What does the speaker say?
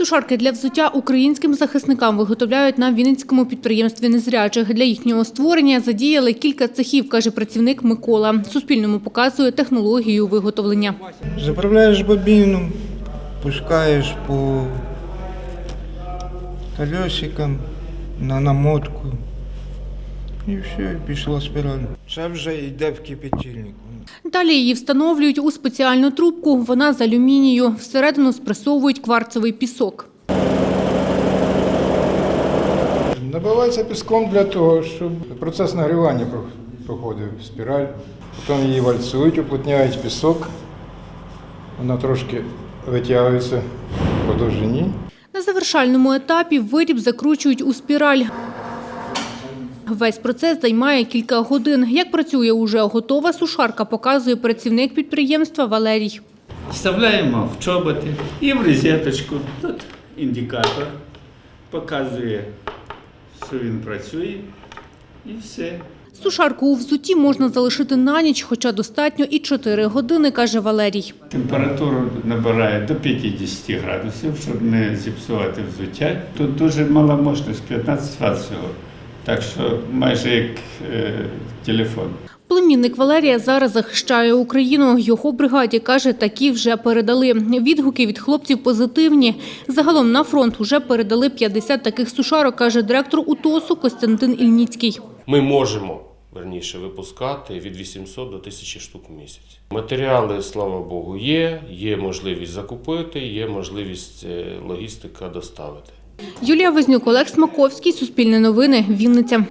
Сушарки для взуття українським захисникам виготовляють на Вінницькому підприємстві незрячих. Для їхнього створення задіяли кілька цехів, каже працівник Микола. Суспільному показує технологію виготовлення. Заправляєш бобіну, пускаєш по колесикам на намотку. І все, і пішла спіраль. Це вже йде в кипятильнику. Далі її встановлюють у спеціальну трубку. Вона з алюмінію. Всередину спресовують кварцевий пісок. Набивається піском для того, щоб процес нагрівання проходив спіраль. Потім її вальцують, уплотняють пісок. Вона трошки витягується по довжині. На завершальному етапі виріб закручують у спіраль. Весь процес займає кілька годин. Як працює уже готова сушарка, показує працівник підприємства Валерій. Вставляємо в чоботи і в розеточку. Тут індикатор показує, що він працює, і все. Сушарку у взуті можна залишити на ніч, хоча достатньо і 4 години, каже Валерій. Температуру набирає до 50 градусів, щоб не зіпсувати взуття. Тут дуже мала мощність, 15 Вт всього. Так що майже як е, телефон. Племінник Валерія зараз захищає Україну. Його бригаді, каже, такі вже передали. Відгуки від хлопців позитивні. Загалом на фронт вже передали 50 таких сушарок, каже директор УТОСу Костянтин Ільніцький. Ми можемо верніше випускати від 800 до 1000 штук в місяць. Матеріали, слава Богу, є. Є можливість закупити, є можливість е, логістика доставити. Юлія Вознюк, Олег Смаковський, Суспільне новини, Вінниця.